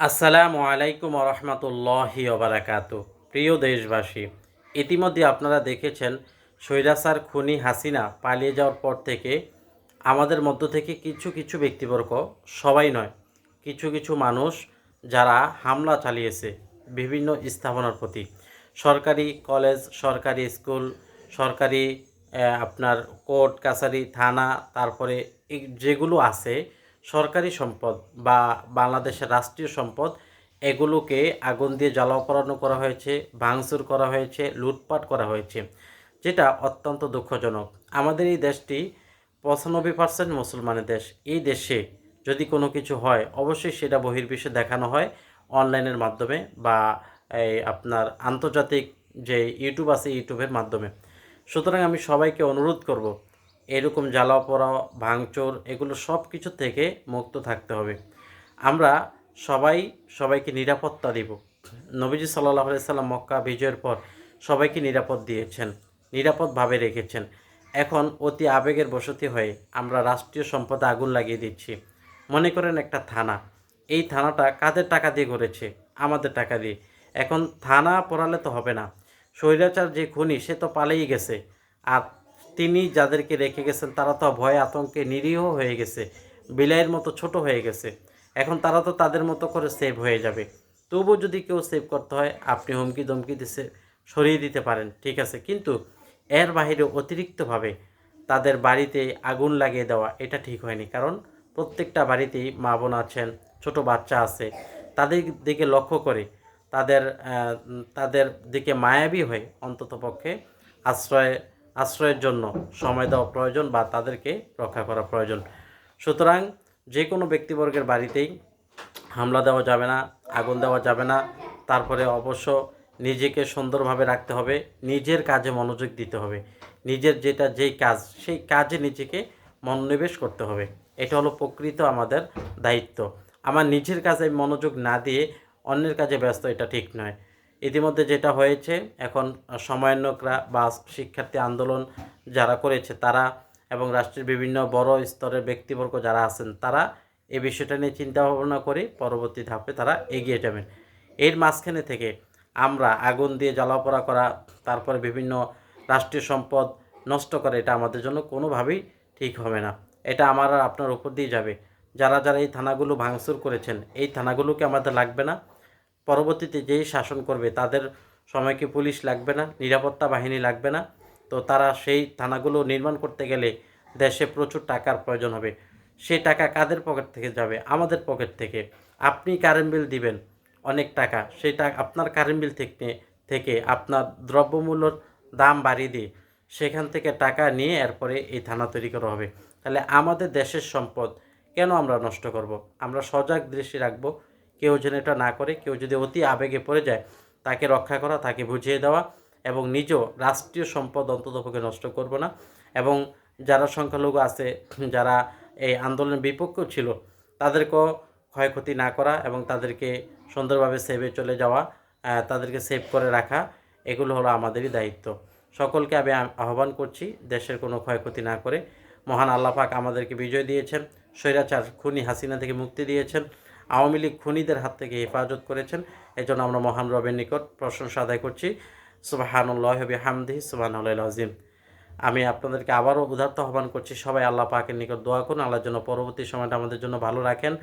আসসালামু আলাইকুম রহমতুল্লাহি ওবরাকাত প্রিয় দেশবাসী, ইতিমধ্যে আপনারা দেখেছেন সৈরাসার খুনি হাসিনা পালিয়ে যাওয়ার পর থেকে আমাদের মধ্য থেকে কিছু কিছু ব্যক্তিবর্গ, সবাই নয়, কিছু কিছু মানুষ যারা হামলা চালিয়েছে বিভিন্ন স্থাপনার প্রতি। সরকারি কলেজ, সরকারি স্কুল, সরকারি আপনার কোর্ট, কাছারি, থানা, তারপরে যেগুলো আছে সরকারি সম্পদ বা বাংলাদেশের রাষ্ট্রীয় সম্পদ, এগুলোকে আগুন দিয়ে জ্বালাও পোড়ানো করা হয়েছে, ভাঙচুর করা হয়েছে, লুটপাট করা হয়েছে, যেটা অত্যন্ত দুঃখজনক। আমাদের এই দেশটি পঁচানব্বই পার্সেন্ট মুসলমানের দেশ। এই দেশে যদি কোনো কিছু হয়, অবশ্যই সেটা বহির্বিশ্বে দেখানো হয় অনলাইনের মাধ্যমে বা এই আপনার আন্তর্জাতিক যে ইউটিউব আছে ইউটিউবের মাধ্যমে। সুতরাং আমি সবাইকে অনুরোধ করব এরকম জ্বালা পোড়াও, ভাঙচুর এগুলো সব কিছু থেকে মুক্ত থাকতে হবে। আমরা সবাই সবাইকে নিরাপত্তা দিব। নবীজি সাল্লাহ সাল্লাম মক্কা বিজয়ের পর সবাইকে নিরাপদ দিয়েছেন নিরাপদভাবে রেখেছেন। এখন অতি আবেগের বসতি হয়ে আমরা রাষ্ট্রীয় সম্পদে আগুন লাগিয়ে দিচ্ছি। মনে করেন একটা থানা, এই থানাটা কাদের টাকা দিয়ে করেছে আমাদের টাকা দিয়ে। এখন থানা পড়ালে তো হবে না। স্বৈরাচার যে খুনি, সে তো পালিয়ে গেছে। আর তিনি যাদেরকে রেখে গেছেন, তারা তো ভয়ে আতঙ্কে নিরীহ হয়ে গেছে বিলাইয়ের মতো ছোট হয়ে গেছে। এখন তারা তো তাদের মতো করে সেভ হয়ে যাবে। তবুও যদি কেউ সেভ করতে হয়, আপনি হুমকি দমকি দিছে, সরিয়ে দিতে পারেন, ঠিক আছে। কিন্তু এর বাইরে অতিরিক্তভাবে তাদের বাড়িতে আগুন লাগিয়ে দেওয়া, এটা ঠিক হয়নি। কারণ প্রত্যেকটা বাড়িতেই মা বোন আছেন, ছোট বাচ্চা আছে। তাদের দিকে লক্ষ্য করে তাদের তাদের দিকে মায়াবী হয়ে অন্ততপক্ষে আশ্রয় আশ্রয়ের জন্য সময় দেওয়া প্রয়োজন বা তাদেরকে রক্ষা করা প্রয়োজন। সুতরাং যে কোনো ব্যক্তিবর্গের বাড়িতেই হামলা দেওয়া যাবে না, আগুন দেওয়া যাবে না। তারপরে অবশ্য নিজেকে সুন্দরভাবে রাখতে হবে, নিজের কাজে মনোযোগ দিতে হবে। নিজের যেটা যেই কাজ, সেই কাজে নিজেকে মনোনিবেশ করতে হবে। এটা হলো প্রকৃত আমাদের দায়িত্ব। আমার নিজের কাজে মনোযোগ না দিয়ে অন্যের কাজে ব্যস্ত এটা ঠিক নয়। ইতিমধ্যে যেটা হয়েছে, এখন সমন্বয়করা বা শিক্ষার্থী আন্দোলন যারা করেছে তারা এবং রাষ্ট্রের বিভিন্ন বড় স্তরের ব্যক্তিবর্গ যারা আছেন তারা এই বিষয়টা নিয়ে চিন্তা ভাবনা করে পরবর্তী ধাপে তারা এগিয়ে যাবেন। এর মাঝখানে থেকে আমরা আগুন দিয়ে জ্বালাপোড়া করা, তারপরে বিভিন্ন রাষ্ট্রীয় সম্পদ নষ্ট করা, এটা আমাদের জন্য কোনোভাবেই ঠিক হবে না। এটা আমার আর আপনার উপর দিয়ে যাবে। যারা যারা এই থানাগুলো ভাঙচুর করেছেন, এই থানাগুলোকে আমাদের লাগবে না। পরবর্তীতে যেই শাসন করবে, তাদের সময়কে পুলিশ লাগবে না? নিরাপত্তা বাহিনী লাগবে না? তো তারা সেই থানাগুলো নির্মাণ করতে গেলে দেশে প্রচুর টাকার প্রয়োজন হবে। সেই টাকা কাদের পকেট থেকে যাবে? আমাদের পকেট থেকে। আপনি কারেন্ট বিল দিবেন অনেক টাকা। সেই টাকা আপনার কারেন্ট বিল থেকে থেকে আপনার দ্রব্যমূল্যর দাম বাড়িয়ে দিয়ে সেখান থেকে টাকা নিয়ে এরপরে এই থানা তৈরি করা হবে। তাহলে আমাদের দেশের সম্পদ কেন আমরা নষ্ট করব? আমরা সজাগ দৃষ্টি রাখব। কেউ যেন এটা না করে, কেউ যদি অতি আবেগে পড়ে যায়, তাকে রক্ষা করা, তাকে বুঝিয়ে দেওয়া এবং নিজেও রাষ্ট্রীয় সম্পদ অন্ততপক্ষে নষ্ট করব না। এবং যারা সংখ্যালঘু আছে, যারা এই আন্দোলনের বিপক্ষেও ছিল, তাদেরকেও ক্ষয়ক্ষতি না করা এবং তাদেরকে সুন্দরভাবে সেভে চলে যাওয়া তাদেরকে সেভ করে রাখা, এগুলো হলো আমাদেরই দায়িত্ব। সকলকে আমি আহ্বান করছি, দেশের কোনো ক্ষয়ক্ষতি না করে। মহান আল্লাহ পাক আমাদেরকে বিজয় দিয়েছেন, স্বৈরাচার খুনি হাসিনা থেকে মুক্তি দিয়েছেন। আওয়ামী লীগ খুনিদের হাত থেকে হেফাজত করেছেন। এজন্য আমরা মহান রবের নিকট প্রশংসা আদায় করছি। সুবাহানুল্লাহ হামদি সুবাহ আজিম আমি আপনাদেরকে আবারও উদার্ত আহ্বান করছি, সবাই আল্লাহ পাকের নিকট দোয়া করুন আল্লাহর জন্য পরবর্তী সময়টা আমাদের জন্য ভালো রাখেন।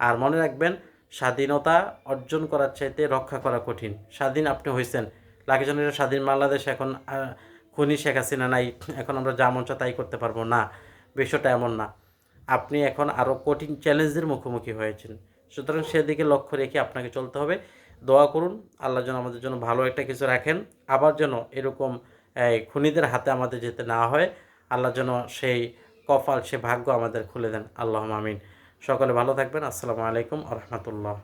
আর মনে রাখবেন, স্বাধীনতা অর্জন করার চাইতে রক্ষা করা কঠিন। স্বাধীন আপনি হয়েছেন লাকিজনের স্বাধীন বাংলাদেশ এখন খুনি শেখ হাসিনা নাই, এখন আমরা যা চায় তাই করতে পারব। না, বিষয়টা এমন না। আপনি এখন আরও কঠিন চ্যালেঞ্জের মুখোমুখি হয়েছেন। সুতরাং সেদিকে লক্ষ্য রেখে আপনাকে চলতে হবে। দোয়া করুন, আল্লাহ যেন আমাদের জন্য ভালো একটা কিছু রাখেন। আবার যেন এরকম খুনিদের হাতে আমাদের যেতে না হয়। আল্লাহ যেন সেই কপাল, সে ভাগ্য আমাদের খুলে দেন। আল্লাহ আমিন। সকলে ভালো থাকবেন। আসসালামু আলাইকুম আ রহমতুল্লাহ।